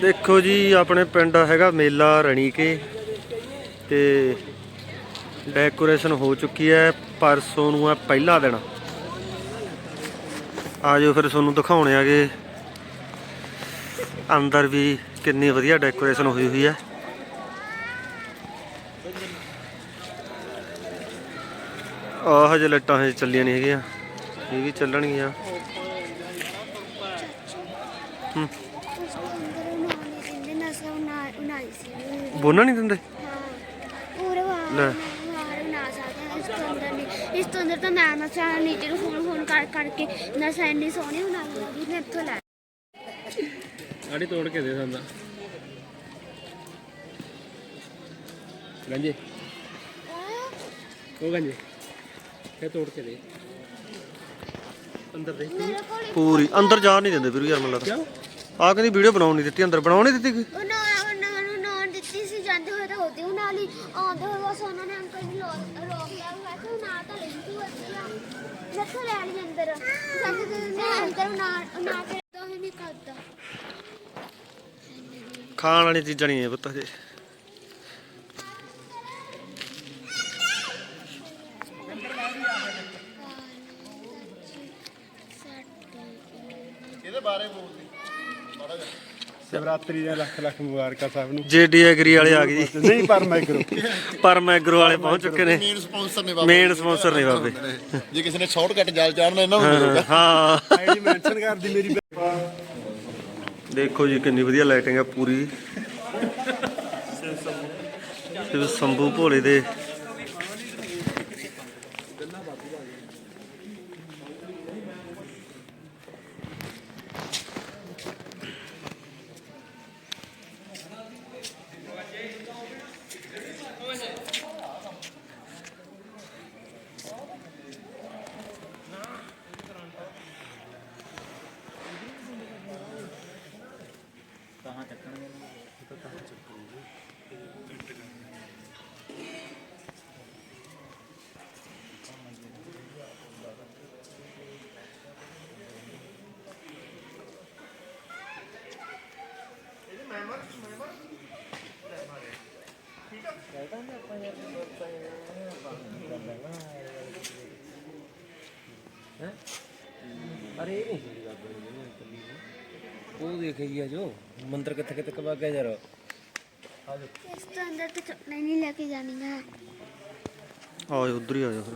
ਦੇਖੋ ਜੀ, ਆਪਣੇ ਪਿੰਡ ਹੈਗਾ ਮੇਲਾ ਰਣੀਕੇ ਤੇ ਡੈਕੋਰੇਸ਼ਨ ਹੋ ਚੁੱਕੀ ਹੈ ਪਰਸੋਂ ਨੂੰ ਹੈ ਪਹਿਲਾ ਦਿਨ। ਆਜੋ ਫਿਰ ਤੁਹਾਨੂੰ ਦਿਖਾਉਣੇ ਆਗੇ। ਅੰਦਰ ਵੀ ਕਿੰਨੀ ਵਧੀਆ ਡੈਕੋਰੇਸ਼ਨ ਹੋਈ ਹੋਈ ਹੈ। ਆਹ ਹਜੇ ਲਾਈਟਾਂ ਹਜੇ ਚੱਲੀਆਂ ਨਹੀਂ ਹੈਗੀਆਂ, ਇਹ ਵੀ ਚੱਲਣਗੀਆਂ। ਹੂੰ। ਬੋਲਣਾ ਨਹੀਂ ਦਿੰਦੇ? ਪੂਰੇ ਵਾਰ ਲੈ। ਇਸ ਤੋਂ ਅੰਦਰ ਨਹੀਂ ਤੋਂ ਤਾਂ ਨਾ ਨਸਾ ਨੀਚੇ ਨੂੰ ਫੋਨ ਫੋਨ ਕਰ ਕਰਕੇ ਨਸਾ ਇੰਨੀ ਸੋਹਣੀ ਉਨਾਈ ਲੱਗੀ ਮੈਂ ਇੱਥੋਂ ਲੈ ਆੜੀ ਤੋੜ ਕੇ ਦੇ ਦਿੰਦਾ। ਗੰਜੇ। ਉਹ ਗੰਜੇ। ਇਹ ਤੋੜ ਕੇ ਦੇ। ਅੰਦਰ ਕੋਲ ਪੂਰੀ। ਅੰਦਰ ਜਾ ਨਹੀਂ ਦਿੰਦੇ ਵੀਰੂ ਯਾਰ ਮੈਨੂੰ ਲੱਗਦਾ। ਆ ਕਹਿੰਦੀ ਵੀਡੀਓ ਬਣਾਉਣ ਨਹੀਂ ਦਿੱਤੀ ਅੰਦਰ ਬਣਾਉਣ ਨਹੀਂ ਦਿੱਤੀ ਕੋਈ? ਉਹਨਾਂ ਉਹਨਾਂ ਨੂੰ ਨਾਨ ਦਿੱਤੀ ਸੀ ਜਾਂਦੇ ਹੋਏ ਤਾਂ ਹੋਦੀ ਉਹ ਨਾਲ ਹੀ ਆਉਂਦੇ ਹੋਏ ਬਸ ਉਹਨਾਂ ਨੇ ਅੰਕਲ ਨੂੰ ਰੋਕ ਰੋਕ ਲਿਆ ਹੋਇਆ ਸੀ ਨਾ ਤਾਂ ਲਈ ਸੀ ਵਧੀਆ ਮੈਥੋਂ ਲੈ ਲਈ ਅੰਦਰ। ਜਾਂਦੇ ਤੇ ਅੰਦਰ ਨਾ ਨਾ ਕੇ ਤਾਂ ਹੀ ਨਹੀਂ ਕਰਦਾ। ਖਾਣ ਵਾਲੀ ਚੀਜ਼ਾਂ ਨਹੀਂ ਹੈ ਪੁੱਤ ਹਜੇ। ਸ਼ਿਵਰਾਤਰੀ ਦੀਆਂ ਲੱਖ ਲੱਖ ਮੁਬਾਰਕਾਂ ਸਭ ਨੂੰ। ਜੇਡੀ ਐਗਰੀ ਵਾਲੇ ਆ ਗਏ ਜੀ। ਨਹੀਂ ਪਰ ਮਾਈਕਰੋ ਪਰ ਮੈਗਰੋ ਵਾਲੇ ਪਹੁੰਚ ਚੁੱਕੇ ਨੇ। ਮੇਨ ਸਪਾਂਸਰ ਨੇ ਬਾਬਾ। ਮੇਨ ਸਪਾਂਸਰ ਨੇ ਬਾਬੇ। ਜੇ ਕਿਸੇ ਨੇ ਸ਼ਾਰਟਕਟ ਜਾਲ ਚਾੜਨਾ ਇਹਨਾਂ ਨੂੰ ਹਾਂ, ਮਿਲੂਗਾ। ਹਾਂ। ਆਈਡੀ ਮੈਂਸ਼ਨ ਕਰਦੀ ਮੇਰੀ ਦੇਖੋ ਜੀ ਕਿੰਨੀ ਵਧੀਆ ਲਾਈਟਿੰਗ ਹੈ ਪੂਰੀ। ਤੇ ਸੰਭੂ ਭੋਲੇ ਦੇ। ਅਰੇ ਇਹ ਨਹੀਂ ਉਹ ਦੇਖਈ ਆ ਜੋ ਮੰਦਰ ਕਿੱਥੇ ਕਿੱਥੇ ਕਵਾ ਗਿਆ ਯਾਰ। ਇਸ ਤੋਂ ਅੰਦਰ ਤਾਂ ਚੱਪਲਾਂ ਹੀ ਨਹੀਂ ਲੈ ਕੇ ਜਾਣੀਆਂ। ਆਓ ਉਧਰ ਹੀ ਆ ਜਾ ਫਿਰ।